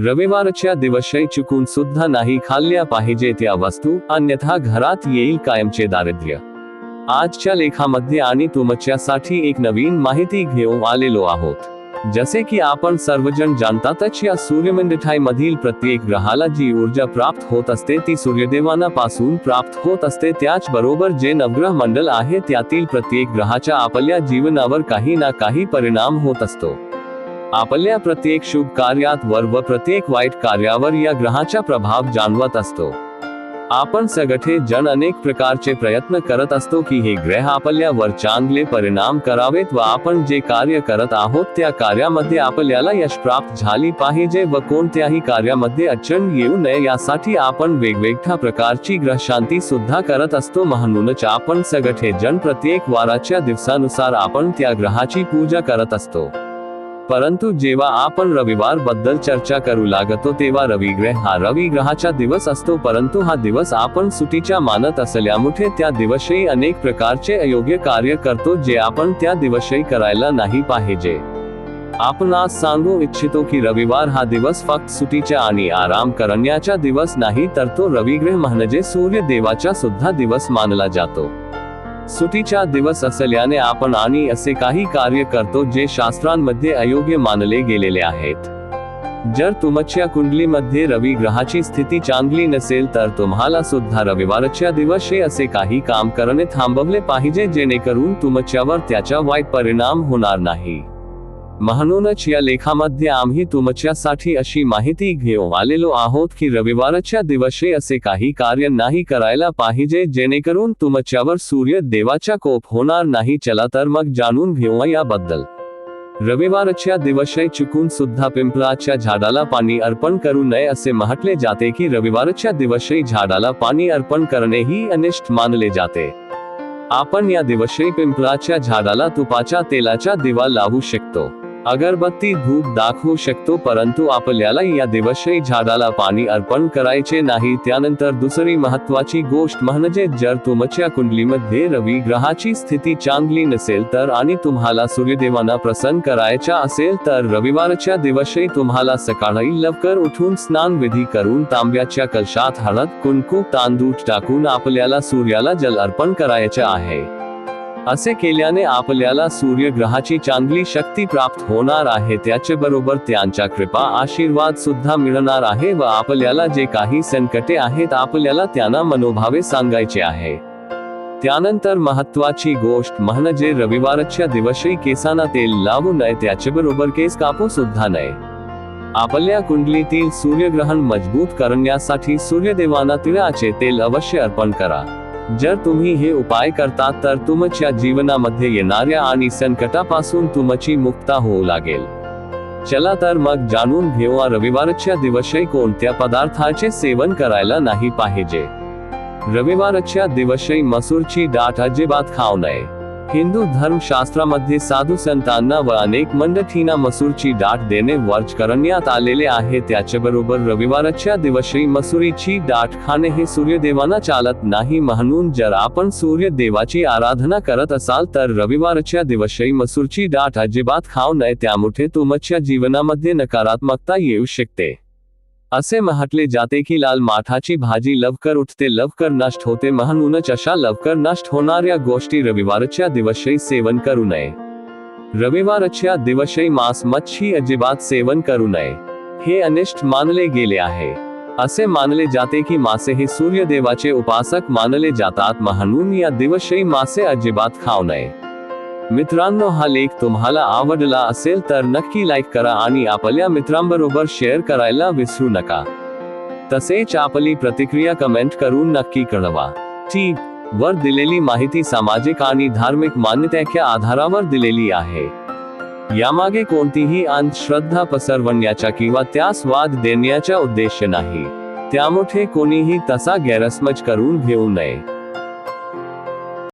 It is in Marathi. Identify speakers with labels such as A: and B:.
A: रविवारच्या दिवशी चुकून सुद्धा नाही खाल्ल्या पाहिजे त्या वस्तू अन्यथा घरात येईल कायमचे दारिद्र्य. आजच्या लेखामध्ये आणि तुमच्यासाठी एक नवीन माहिती घेऊन आलेलो आहोत. जसे की आपण सर्वजण जाणतातच या सूर्यमंडठाईमधील प्रत्येक ग्रहाला जी ऊर्जा प्राप्त होत असते ती सूर्यदेवानापासून प्राप्त होत असते त्याचबरोबर जे नवग्रह मंडल आहे त्यातील प्रत्येक ग्रहाच्या आपल्या जीवनावर काही ना काही परिणाम होत असतो. आपल्या प्रत्येक शुभ कार्यात वर व प्रत्येक वाईट कार्यावर या ग्रहाचा प्रभाव जाणवत असतो. आपण सगठे जण अनेक प्रकारचे प्रयत्न करत असतो की हे ग्रह आपल्यावर चांगले परिणाम करावेत व आपण जे कार्य करत आहोत त्या कार्यामध्ये आपल्याला यश प्राप्त झाली पाहिजे व कोणत्याही कार्यामध्ये अडचण येऊ नये यासाठी आपण वेगवेगळ्या प्रकारची ग्रहशांती सुद्धा करत असतो. म्हणूनच आपण सगठे जण प्रत्येक वाराच्या दिवसानुसार आपण त्या ग्रहाची पूजा करत असतो. परंतु जेव्हा आपण रविवारबद्दल चर्चा करू लागतो तेव्हा रविग्रह हा रविग्रहाचा दिवस असतो परंतु हा दिवस आपण सुटीच्या मानत असल्यामुळे त्या दिवशी अनेक प्रकारचे अयोग्य कार्य करतो जे आपण त्या दिवशी करायला नाही पाहिजे. आपण आज सांगू इच्छितो की रविवार हा दिवस फक्त सुटीचा आणि आराम करण्याचा दिवस नाही तर तो रविग्रह म्हणजे सूर्य देवाचा सुद्धा दिवस मानला जातो. सुटीचा दिवस असल्याने आपण आणि असे काही कार्य करतो जे शास्त्रांमध्ये अयोग्य मानले गेलेले आहेत. जर तुमच्या कुंडलीमध्ये रवी ग्रहाची स्थिती चांगली नसेल तर तुम्हाला सुद्धा रविवारच्या दिवशी असे काही काम करणे थांबवले पाहिजे जेणेकरून तुमच्यावर त्याचा वाईट परिणाम होणार नाही. म्हणूनच या लेखामध्ये आम्ही तुमच्यासाठी अशी माहिती घेऊन आलेलो आहोत की रविवारच्या दिवशी असे काही कार्य नाही करायला पाहिजे जेणेकरून तुमच्यावर सूर्य देवाचा कोप होणार नाही. चला तर मग जाणून घेऊ याबद्दल. रविवारच्या दिवशी चुकून सुद्धा पिंपळाच्या झाडाला पाणी अर्पण करू नये असे म्हटले जाते की रविवारच्या दिवशी झाडाला पाणी अर्पण करणे ही अनिष्ट मानले जाते. आपण या दिवशी पिंपळाच्या झाडाला तुपाच्या तेलाचा दिवा लावू शकतो. अगरबत्ती धूप दाखवू शकतो परंतु आपल्याला या दिवशी झाडाला पाणी अर्पण करायचे नाही. त्यानंतर दुसरी महत्वाची गोष्ट म्हणजे जर तुमच्या कुंडलीमध्ये रवी ग्रहाची स्थिती चांगली नसेल तर आणि तुम्हाला सूर्यदेवांना प्रसन्न करायचा असेल तर रविवारच्या दिवशी तुम्हाला सकाळी लवकर उठून स्नान विधी करून तांब्याच्या कलशात हळद कुंकू तांदूळ टाकून आपल्याला सूर्याला जल अर्पण करायचे आहे. असे केल्याने आपल्याला सूर्यग्रहाची चांगली शक्ती प्राप्त होणार आहे. त्याच्याबरोबर त्यांच्या कृपा आशीर्वाद सुद्धा मिळणार आहे व आपल्याला जे काही संकटे आहेत आपल्याला त्यांना मनोभावे सांगायचे आहे. त्यानंतर महत्वाची गोष्ट म्हणजे रविवारच्या दिवशी केसांना तेल लावू नये त्याच्याबरोबर केस कापू सुद्धा नये. आपल्या कुंडलीतील सूर्यग्रहण मजबूत करण्यासाठी सूर्यदेवांना तिळाचे तेल अवश्य अर्पण करा. जर तुम्ही हे उपाय करता तर तुमच्या जीवनामध्ये येणाऱ्या आणि संकटापासून तुमची मुक्ता होऊ लागेल. चला तर मग जाणून घेऊ रविवारच्या दिवशी कोणत्या पदार्थाचे सेवन करायला नाही पाहिजे. रविवारच्या दिवशी मसूरची डाट अजिबात खाऊ नये. हिंदू धर्मशास्त्रामध्ये साधू संतांना व अनेक मंडठीना मसूरची डाट देणे वर्ज करण्यात आलेले आहे. त्याच्याबरोबर रविवारच्या दिवशी मसुरीची डाट खाणे हे सूर्यदेवांना चालत नाही म्हणून जर आपण सूर्यदेवाची आराधना करत असाल तर रविवारच्या दिवशी मसूरची डाट अजिबात खाऊ नये. त्यामुळे तुमच्या जीवनामध्ये नकारात्मकता येऊ शकते. असे म्हटले जाते की लाल माठाची भाजी लवकर उठते लवकर नष्ट होते. म्हणूनच अशा लवकर नष्ट होणाऱ्या गोष्टी रविवारच्या दिवशी सेवन करू नये. रविवारच्या दिवशी मांस मच्छी अजिबात सेवन करू नये. हे अनिष्ट मानले गेले आहे. असे मानले जाते की मासे हे सूर्यदेवाचे उपासक मानले जातात. म्हणून या दिवशी मासे अजिबात खाऊ नये. मित्रांनो हा लेख तुम्हाला आवडला असेल तर नक्की लाईक करा आणि आपल्या मित्रांबरोबर शेअर करायला विसरू नका. तसेच आपली प्रतिक्रिया कमेंट करून नक्की कळवा. ठीक वर दिलेली माहिती सामाजिक आणि धार्मिक मान्यतेच्या आधारावर दिलेली आहे. यामागे कोणतीही अंधश्रद्धा पसरवण्याचा किंवा त्यास वाद देण्याचा उद्देश नाही. त्यामुळे कोणीही तसा गैरसमज करून घेऊ नये.